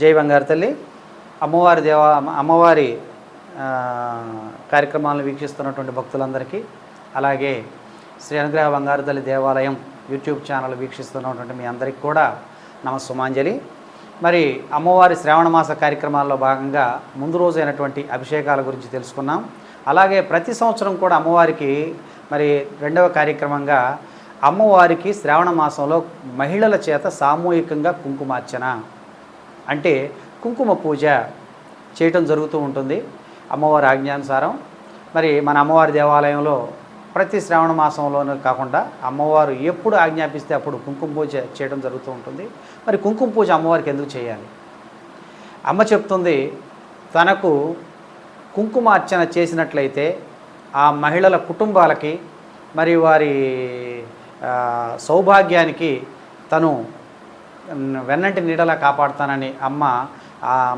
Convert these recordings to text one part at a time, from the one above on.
జై బంగారు తల్లి. అమ్మవారి దేవ అమ్మవారి కార్యక్రమాలను వీక్షిస్తున్నటువంటి భక్తులందరికీ అలాగే శ్రీ అనుగ్రహ బంగారు తల్లి దేవాలయం యూట్యూబ్ ఛానల్ వీక్షిస్తున్నటువంటి మీ అందరికీ కూడా నమస్సుమాంజలి మరి అమ్మవారి శ్రావణ మాస కార్యక్రమాల్లో భాగంగా ముందు రోజు అయినటువంటి అభిషేకాల గురించి తెలుసుకున్నాం. అలాగే ప్రతి సంవత్సరం కూడా అమ్మవారికి మరి రెండవ కార్యక్రమంగా అమ్మవారికి శ్రావణ మాసంలో మహిళల చేత సామూహికంగా కుంకుమార్చన. అంటే కుంకుమ పూజ చేయటం జరుగుతూ ఉంటుంది. అమ్మవారి ఆజ్ఞానుసారం. మరి మన అమ్మవారి దేవాలయంలో ప్రతి శ్రావణ మాసంలోనే కాకుండా అమ్మవారు ఎప్పుడు ఆజ్ఞాపిస్తే అప్పుడు కుంకుమ పూజ చేయడం జరుగుతూ ఉంటుంది. మరి కుంకుమ పూజ అమ్మవారికి ఎందుకు చేయాలి? అమ్మ చెప్తుంది తనకు కుంకుమ అర్చన చేసినట్లయితే ఆ మహిళల కుటుంబాలకి మరి వారి సౌభాగ్యానికి తను వెన్నంటి నీడలా కాపాడుతానని అమ్మ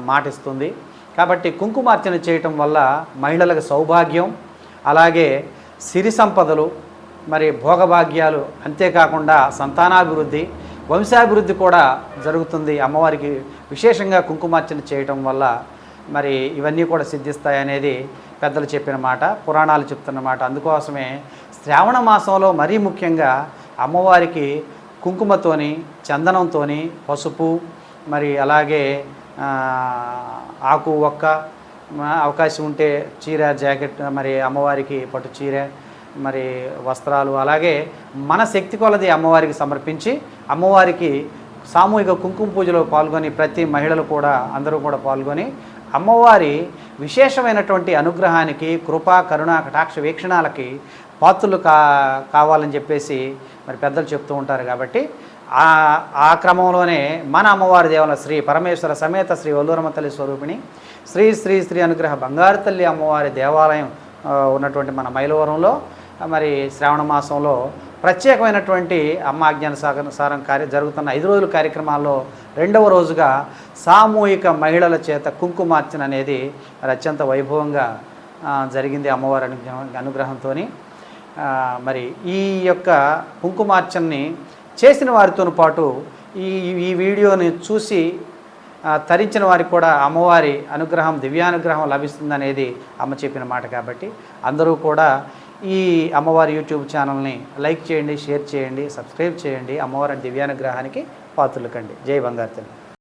మాటిస్తుంది. కాబట్టి కుంకుమార్చన చేయటం వల్ల మహిళలకు సౌభాగ్యం అలాగే సిరి సంపదలు మరి భోగభాగ్యాలు అంతేకాకుండా సంతానాభివృద్ధి వంశాభివృద్ధి కూడా జరుగుతుంది. అమ్మవారికి విశేషంగా కుంకుమార్చన చేయటం వల్ల మరి ఇవన్నీ కూడా సిద్ధిస్తాయనేది పెద్దలు చెప్పిన మాట పురాణాలు చెప్తున్న మాట. అందుకోసమే శ్రావణ మాసంలో మరీ ముఖ్యంగా అమ్మవారికి కుంకుమతోని చందనంతోని పసుపు మరి అలాగే ఆకు ఒక్క అవకాశం ఉంటే చీర జాకెట్ మరి అమ్మవారికి పట్టు చీర మరి వస్త్రాలు అలాగే మన శక్తి కొలది అమ్మవారికి సమర్పించి అమ్మవారికి సామూహిక కుంకుమ పూజలో పాల్గొని ప్రతి మహిళలు కూడా అందరూ కూడా పాల్గొని అమ్మవారి విశేషమైనటువంటి అనుగ్రహానికి కృపా కరుణ కటాక్ష వీక్షణాలకి పాత్రలు కా కావాలని చెప్పేసి మరి పెద్దలు చెప్తూ ఉంటారు కాబట్టి ఆ ఆ క్రమంలోనే మన అమ్మవారి దేవాల శ్రీ పరమేశ్వర సమేత శ్రీ ఒల్లూరమ్మ తల్లి స్వరూపిణి శ్రీ శ్రీ శ్రీ అనుగ్రహ బంగారు తల్లి అమ్మవారి దేవాలయం ఉన్నటువంటి మన మైలవరంలో మరి శ్రావణ మాసంలో ప్రత్యేకమైనటువంటి అమ్మ అజ్ఞాన సారం కార్య జరుగుతున్న ఐదు రోజుల కార్యక్రమాల్లో రెండవ రోజుగా సామూహిక మహిళల చేత కుంకుమార్చన అనేది మరి అత్యంత వైభవంగా జరిగింది అమ్మవారి అనుగ్రహం అనుగ్రహంతో మరి ఈ యొక్క కుంకుమార్చనని చేసిన వారితో పాటు ఈ ఈ వీడియోని చూసి తరించిన వారికి కూడా అమ్మవారి అనుగ్రహం దివ్యానుగ్రహం లభిస్తుందనేది అమ్మ చెప్పిన మాట కాబట్టి అందరూ కూడా ఈ అమ్మవారి యూట్యూబ్ ఛానల్ని లైక్ చేయండి షేర్ చేయండి సబ్స్క్రైబ్ చేయండి. అమ్మవారి దివ్యానుగ్రహానికి పాత్రలు కండి. జై బంగారు